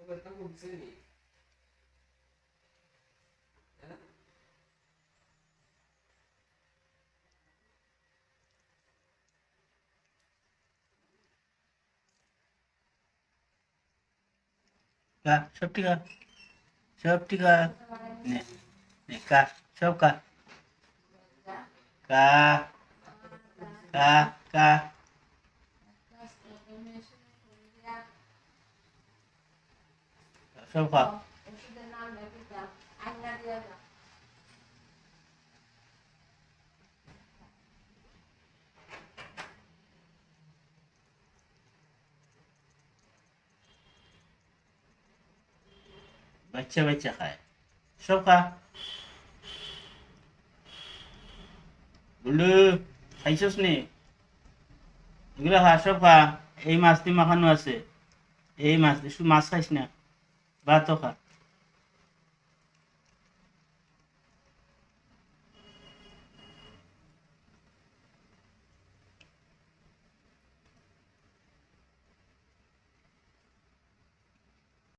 Saboda ta gumsu ne. 가, सबटी का सबटी का ने ने का सब का का का का, का. 生活。বাচ্চা খা বাচ্চা বাচ্চা খায় সব খা বুলু খাইছস নি এগুলো খা সব খা এই মাছ তুই মাখানো আছে এই মাছ শুধু মাছ খাইস না વાતો ખા